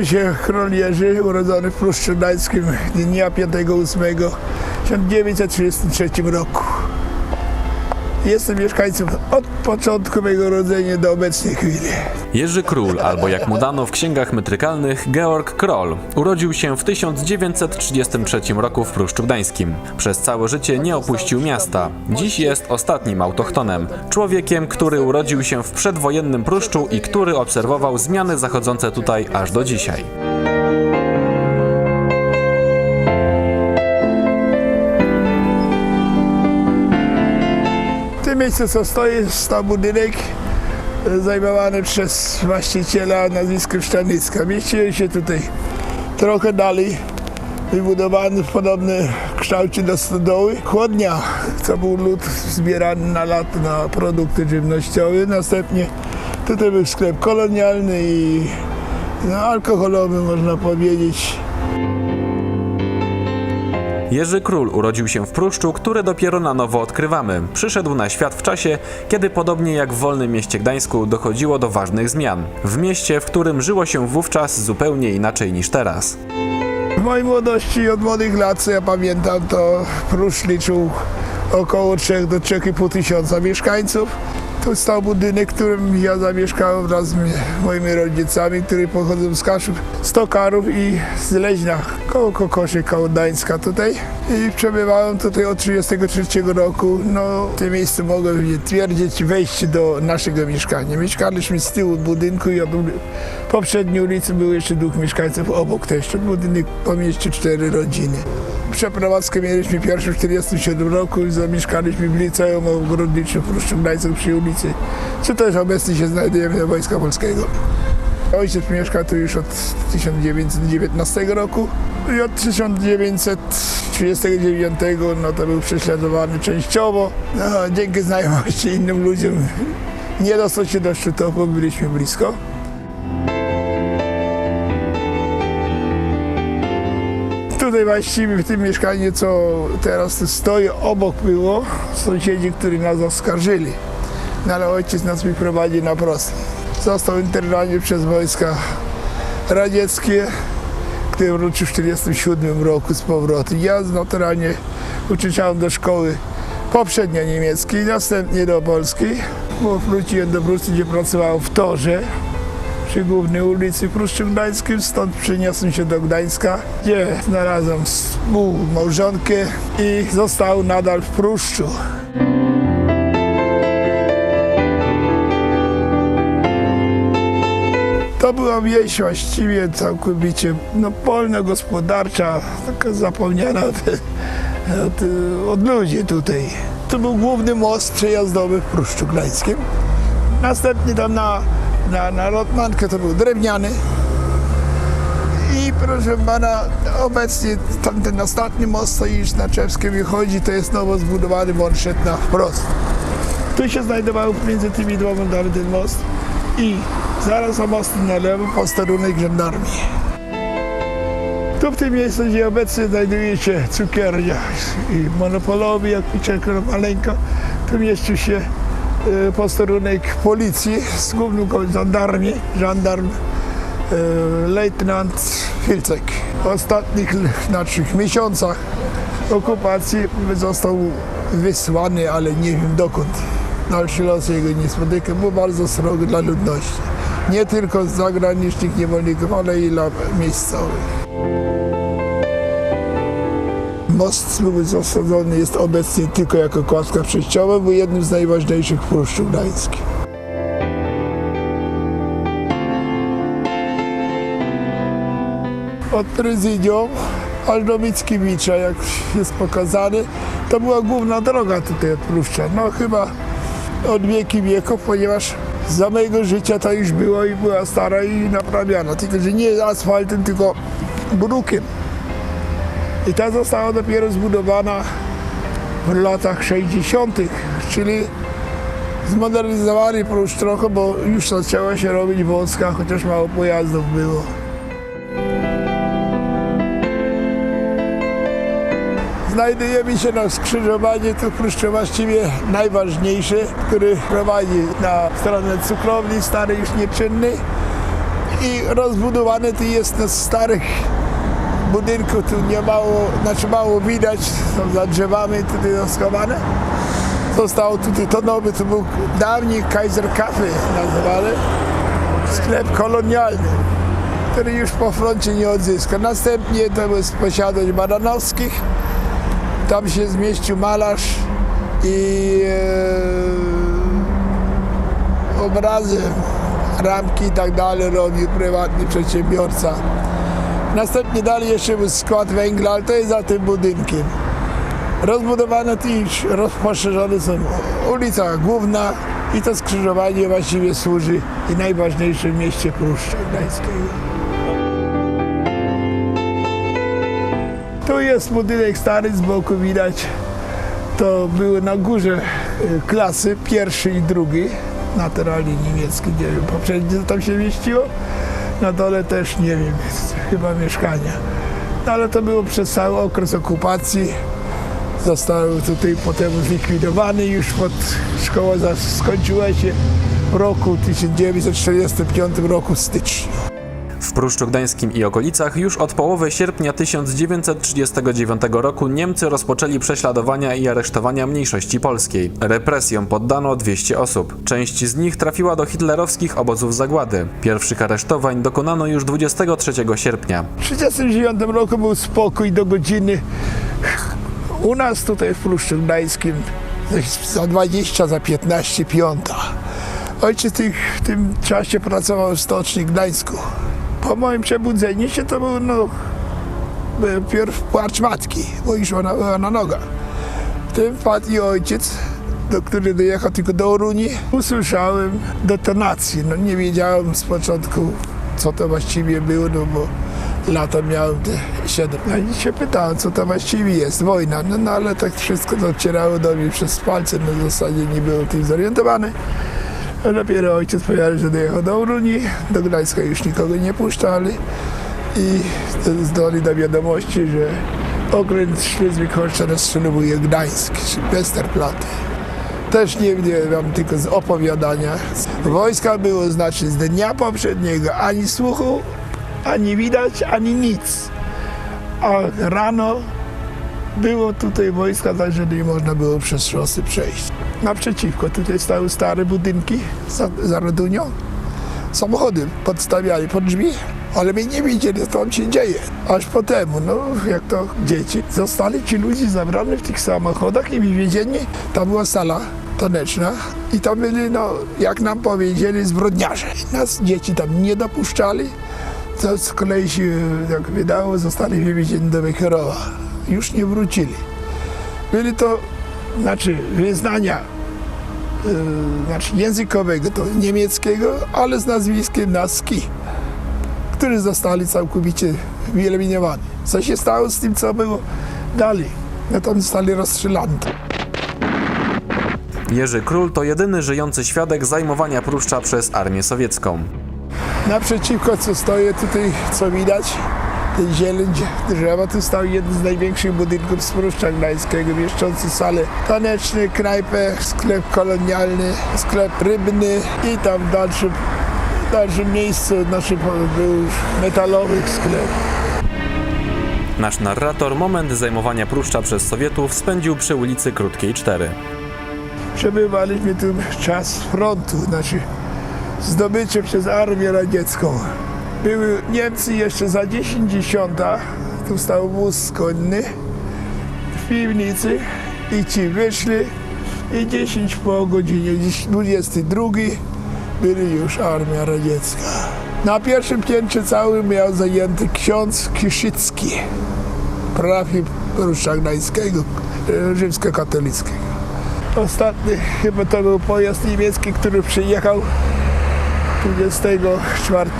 Nazywam się Król Jerzy, urodzony w Pruszczu Gdańskim dnia 5-8 w 1933 roku. Jestem mieszkańcem od początku mojego urodzenia do obecnej chwili. Jerzy Król, albo jak mu dano w księgach metrykalnych, Georg Kroll, urodził się w 1933 roku w Pruszczu Gdańskim. Przez całe życie nie opuścił miasta. Dziś jest ostatnim autochtonem. Człowiekiem, który urodził się w przedwojennym Pruszczu i który obserwował zmiany zachodzące tutaj aż do dzisiaj. Miejscu co stoi, stał budynek e, zajmowany przez właściciela nazwiskiem Szczanicka. Mieściłem się tutaj trochę dalej, wybudowany w podobnym kształcie do stodoły. Chłodnia, co był lód zbierany na lato na produkty żywnościowe. Następnie tutaj był sklep kolonialny i no, alkoholowy można powiedzieć. Jerzy Król urodził się w Pruszczu, który dopiero na nowo odkrywamy. Przyszedł na świat w czasie, kiedy podobnie jak w wolnym mieście Gdańsku dochodziło do ważnych zmian. W mieście, w którym żyło się wówczas zupełnie inaczej niż teraz. W mojej młodości, od młodych lat, co ja pamiętam, to Pruszcz liczył około 3 do 3,5 tysiąca mieszkańców. Tu stał budynek, w którym ja zamieszkałem wraz z mi- moimi rodzicami, którzy pochodzą z Kaszub, z Tokarów i z Leźna, koło Kokoszy, koło tutaj. I przebywałem tutaj od 1933 roku. No, w tym miejscu mogę twierdzić wejście do naszego mieszkania. Mieszkaliśmy z tyłu budynku i uli- poprzedniej ulicy było jeszcze dwóch mieszkańców obok też. Budynek pomieścił cztery rodziny. Przeprowadzkę mieliśmy w 1947 roku i zamieszkaliśmy w liceum ogrodniczym w Pruszczu Gdańsku przy ulicy, czy też obecnie się znajdujemy do Wojska Polskiego. Ojciec mieszka tu już od 1919 roku i od 1939 no to był prześladowany częściowo. No, dzięki znajomości innym ludziom nie dostał się do Szczytowa, bo byliśmy blisko. Tutaj właściwie w tym mieszkaniu, co teraz stoi, obok było sąsiedzi, którzy nas oskarżyli. No ale ojciec nas wyprowadził na prosty. Został internowany przez wojska radzieckie, który wrócił w 1947 roku z powrotem. Ja naturalnie uczęszczałem do szkoły poprzednio niemieckiej, następnie do polskiej, bo wróciłem do Brusty, gdzie pracowałem w torze przy głównej ulicy w Pruszczu Gdańskim. Stąd przeniosłem się do Gdańska, gdzie znalazłem współmałżonkę i został nadal w Pruszczu. To była wieś właściwie całkowicie no, polno-gospodarcza, taka zapomniana od, od, od ludzi tutaj. To był główny most przejazdowy w Pruszczu Gdańskim. Następnie tam na, na, na Lotmankę to był drewniany. I proszę pana, obecnie tamten ostatni most, już na Czewskie wychodzi, to jest nowo zbudowany Morszet na wprost. Tu się znajdował między tymi dwoma dalej ten most i zaraz za mostem na lewo posterunek żandarmii. Tu w tym miejscu, gdzie obecnie znajduje się cukiernia i monopolowy, jak piczeko maleńko, tu mieścił się posterunek policji z głównym żandarmii, żandarm e, lejtnant Filcek. W ostatnich znaczy, miesiącach okupacji został wysłany, ale nie wiem dokąd. Dalszy los jego nie spotykam, był bardzo srogi dla ludności. Nie tylko zagranicznych niewolników, ale i dla miejscowych. Most był zasadzony jest obecnie tylko jako kładka przejściowa, był jednym z najważniejszych w Pruszczu Gdańskim. Od prezydium aż do Mickiewicza, jak jest pokazany, to była główna droga tutaj od Pruszcza. No chyba od wieki wieków, ponieważ za mojego życia to już było i była stara i naprawiana. Tylko, że nie asfaltem, tylko brukiem. I ta została dopiero zbudowana w latach 60., czyli zmodernizowali Pruszcz trochę, bo już zaczęła się robić wąska, chociaż mało pojazdów było. Znajdujemy się na skrzyżowaniu, to Pruszczu właściwie najważniejsze, który prowadzi na stronę cukrowni starej już nieczynnej i rozbudowane to jest na starych budynku, tu nie mało, znaczy mało widać, są za drzewami tutaj schowane. Zostało tutaj to nowy, to był dawniej Kaiser Cafe nazywany, sklep kolonialny, który już po froncie nie odzyska. Następnie to jest posiadłość Baranowskich, tam się zmieścił malarz i e, obrazy, ramki i tak dalej robił prywatny przedsiębiorca. Następnie dalej jeszcze skład węgla, ale to jest za tym budynkiem. Rozbudowane już rozposzerzone są ulica główna i to skrzyżowanie właściwie służy i najważniejsze w mieście Pruszcza Gdańskiego. Tu jest budynek stary, z boku widać. To były na górze y, klasy, pierwszy i drugi, naturalnie niemiecki, nie wiem, poprzedni co tam się mieściło. Na dole też nie wiem, chyba mieszkania. No, ale to było przez cały okres okupacji. Zostały tutaj potem zlikwidowane, już pod szkoła skończyła się w roku 1945 roku w styczniu. W Pruszczu Gdańskim i okolicach już od połowy sierpnia 1939 roku Niemcy rozpoczęli prześladowania i aresztowania mniejszości polskiej. Represjom poddano 200 osób. Część z nich trafiła do hitlerowskich obozów zagłady. Pierwszych aresztowań dokonano już 23 sierpnia. W 1939 roku był spokój do godziny. U nas tutaj w Pruszczu Gdańskim za 20, za 15 piąta. Ojciec w tym czasie pracował w Stoczni Gdańsku. Po moim przebudzeniu się to był no, pierw płacz matki, bo już ona była na nogach. Tym wpadł i ojciec, do który dojechał tylko do Oruni. Usłyszałem detonację. No nie wiedziałem z początku, co to właściwie było, no bo lata miałem te 7. No i się pytałem, co to właściwie jest, wojna. No, no ale tak wszystko docierało do mnie przez palce, no w zasadzie nie byłem tym zorientowany. A dopiero ojciec powiedział, że dojechał do Oruni, do Gdańska już nikogo nie puszczali i zdali do wiadomości, że okręt Schleswig-Holstein strzelowuje Gdańsk, czy Westerplatte. Też nie wiem, tylko z opowiadania. Wojska było znaczy z dnia poprzedniego ani słuchu, ani widać, ani nic. A rano było tutaj wojska, także nie można było przez szosy przejść. Naprzeciwko tutaj stały stare budynki za, za Radunią. Samochody podstawiali pod drzwi, ale my nie wiedzieli, co tam się dzieje. Aż potem, no jak to dzieci, zostali ci ludzie zabrani w tych samochodach i wywiezieni. Tam była sala taneczna i tam byli, no jak nam powiedzieli, zbrodniarze. Nas dzieci tam nie dopuszczali. To z kolei się, jak wydało, zostali wywiezieni do Wejherowa. Już nie wrócili. Byli to, znaczy, wyznania yy, znaczy językowego, to niemieckiego, ale z nazwiskiem Naski, którzy zostali całkowicie wyeliminowani. Co się stało z tym, co było dalej? No tam zostali rozstrzelani. Jerzy Król to jedyny żyjący świadek zajmowania Pruszcza przez armię sowiecką. Naprzeciwko, co stoję tutaj, co widać, zieleń drzewa, tu stał jeden z największych budynków z Pruszcza Gdańskiego, mieszczący salę taneczne, knajpę, sklep kolonialny, sklep rybny i tam w dalszym, w dalszym miejscu był już metalowy sklep. Nasz narrator moment zajmowania Pruszcza przez Sowietów spędził przy ulicy Krótkiej 4. Przebywaliśmy tu czas frontu, znaczy zdobycie przez Armię Radziecką. Były Niemcy jeszcze za 10 dziesiąta, tu stał wóz konny w piwnicy i ci wyszli i 10 po godzinie, dziś 22 byli już Armia Radziecka. Na pierwszym piętrze całym miał zajęty ksiądz Kiszycki, parafii Pruszcza Gdańskiego, e, rzymskokatolickiego. Ostatni chyba to był pojazd niemiecki, który przyjechał 24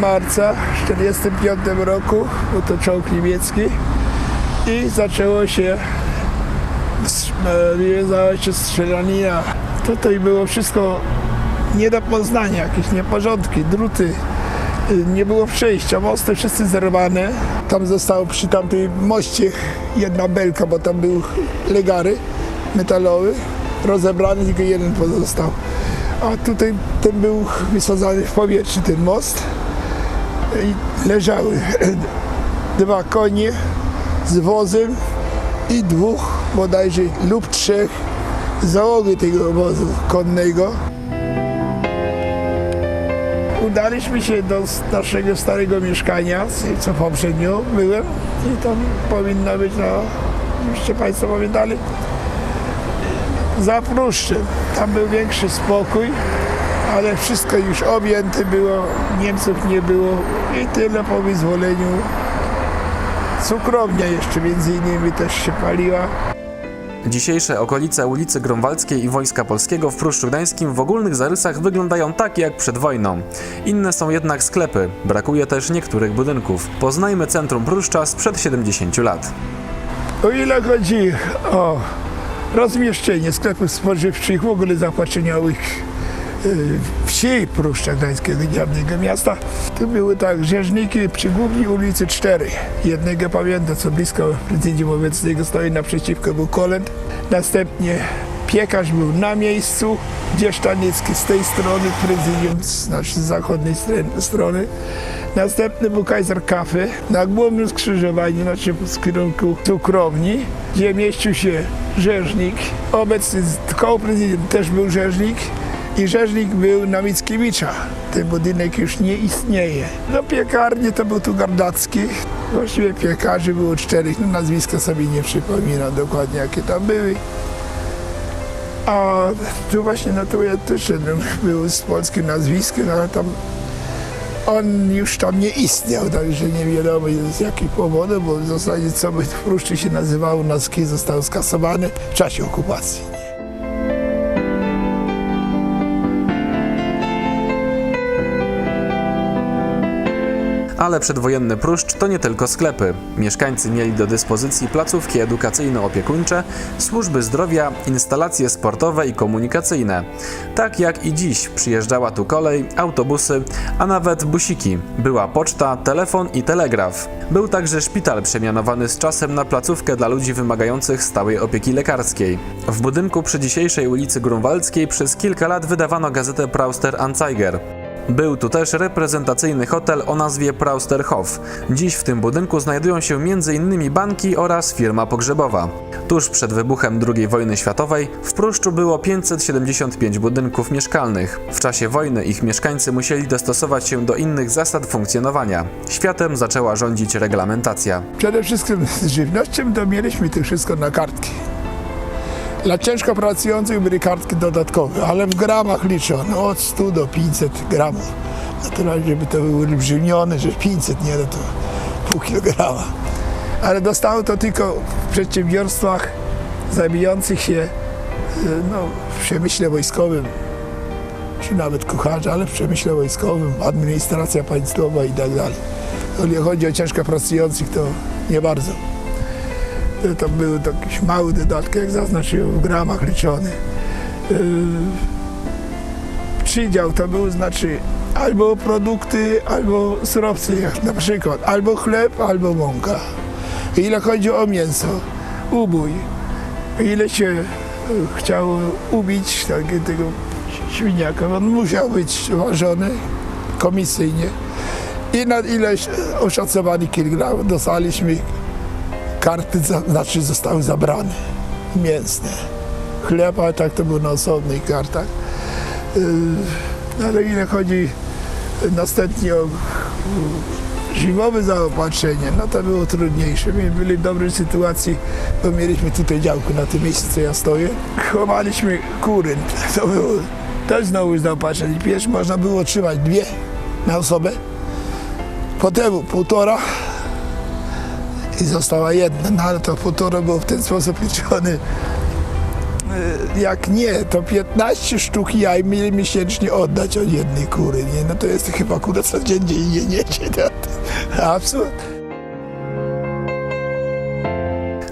marca w 1945 roku. Był to czołg niemiecki i zaczęło się wiązała się strzelanina. Tutaj było wszystko nie do poznania, jakieś nieporządki, druty. Y, Nie było przejścia, mosty wszyscy zerwane. Tam zostało przy tamtej moście jedna belka, bo tam był legary metalowy, rozebrany, tylko jeden pozostał. A tutaj ten był wysadzany w powietrze, ten most. Leżały dwa konie z wozem i dwóch bodajże lub trzech załogi tego wozu konnego. Udaliśmy się do naszego starego mieszkania, co poprzednio byłem i tam powinno być, no, żebyście Państwo pamiętali, za Pruszczem. Tam był większy spokój, ale wszystko już objęte było, Niemców nie było i tyle po wyzwoleniu. Cukrownia jeszcze między innymi też się paliła. Dzisiejsze okolice ulicy Grunwaldzkiej i Wojska Polskiego w Pruszczu Gdańskim w ogólnych zarysach wyglądają tak jak przed wojną. Inne są jednak sklepy, brakuje też niektórych budynków. Poznajmy centrum Pruszcza sprzed 70 lat. O ile chodzi o rozmieszczenie sklepów spożywczych, w ogóle zaopatrzeniowych y, wsi Pruszcza Gdańskiego, miasta, to były tak rzeźniki przy głównej ulicy 4. Jednego pamiętam, co blisko prezydium obecnego stoi naprzeciwko był kolęd. Następnie piekarz był na miejscu, Dzieszczaniecki z tej strony, prezydium z zachodniej str- strony. Następny był Kaiser Kafe na głównym skrzyżowaniu, znaczy z kierunku cukrowni, gdzie mieścił się rzeźnik. Obecny koło prezydium też był rzeźnik i rzeźnik był na Mickiewicza. Ten budynek już nie istnieje. No piekarnie to był tu Gardacki. Właściwie piekarzy było czterech, no nazwiska sobie nie przypominam dokładnie jakie tam były. A tu właśnie, no tu był z polskim nazwiskiem, ale tam on już tam nie istniał, także nie wiadomo z jakich powodów, bo w zasadzie co by w się nazywało, Naski został skasowany w czasie okupacji. Ale przedwojenny Pruszcz to nie tylko sklepy. Mieszkańcy mieli do dyspozycji placówki edukacyjno-opiekuńcze, służby zdrowia, instalacje sportowe i komunikacyjne. Tak jak i dziś przyjeżdżała tu kolej, autobusy, a nawet busiki. Była poczta, telefon i telegraf. Był także szpital przemianowany z czasem na placówkę dla ludzi wymagających stałej opieki lekarskiej. W budynku przy dzisiejszej ulicy Grunwaldzkiej przez kilka lat wydawano gazetę Prauster Anzeiger. Był tu też reprezentacyjny hotel o nazwie Prausterhof. Dziś w tym budynku znajdują się m.in. banki oraz firma pogrzebowa. Tuż przed wybuchem II wojny światowej w Pruszczu było 575 budynków mieszkalnych. W czasie wojny ich mieszkańcy musieli dostosować się do innych zasad funkcjonowania. Światem zaczęła rządzić reglamentacja. Przede wszystkim z żywnością to mieliśmy to wszystko na kartki. Dla ciężko pracujących były kartki dodatkowe, ale w gramach liczono od 100 do 500 gramów. Naturalnie, żeby to było olbrzymione, że 500 nie, no to pół kilograma. Ale dostało to tylko w przedsiębiorstwach zajmujących się y, no, w przemyśle wojskowym, czy nawet kucharze, ale w przemyśle wojskowym, administracja państwowa i tak dalej. Jeżeli chodzi o ciężko pracujących, to nie bardzo. To, to były to jakieś małe dodatki, jak zaznaczyłem, w gramach liczone. Yy, przydział to był, znaczy albo produkty, albo surowce, jak na przykład albo chleb, albo mąka. Ile chodzi o mięso, ubój, ile się y, chciało ubić takie, tego świniaka, on musiał być ważony komisyjnie i na ileś oszacowany kilogram dostaliśmy karty, znaczy zostały zabrane, mięsne. Chleba, tak to było na osobnych kartach. Yy, ale ile chodzi następnie o zimowe zaopatrzenie, no to było trudniejsze. My byli w dobrej sytuacji, bo mieliśmy tutaj działku na tym miejscu, co ja stoję. Chowaliśmy kury, to było też znowu zaopatrzenie. Pierwszy można było trzymać dwie na osobę, potem półtora, i została jedna, no ale to półtora było w ten sposób liczony. E, Jak nie, to 15 sztuk jaj mieli miesięcznie oddać od jednej kury, nie? No to jest chyba kura codziennie i nie niecie. No, absurd.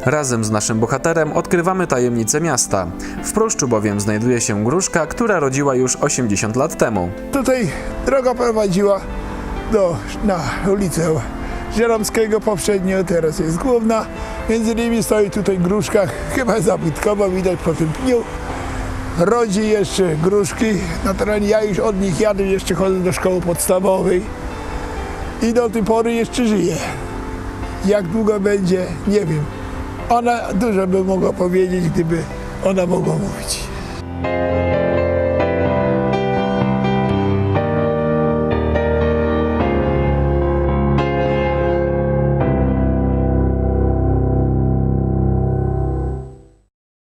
Razem z naszym bohaterem odkrywamy tajemnicę miasta. W Pruszczu bowiem znajduje się gruszka, która rodziła już 80 lat temu. Tutaj droga prowadziła do, na ulicę Żeromskiego poprzednio, teraz jest główna. Między nimi stoi tutaj gruszka, chyba zabytkowa, widać po tym pniu. rodzi jeszcze gruszki na terenie. Ja już od nich jadę, jeszcze chodzę do szkoły podstawowej i do tej pory jeszcze żyję. Jak długo będzie, nie wiem. Ona dużo by mogła powiedzieć, gdyby ona mogła mówić.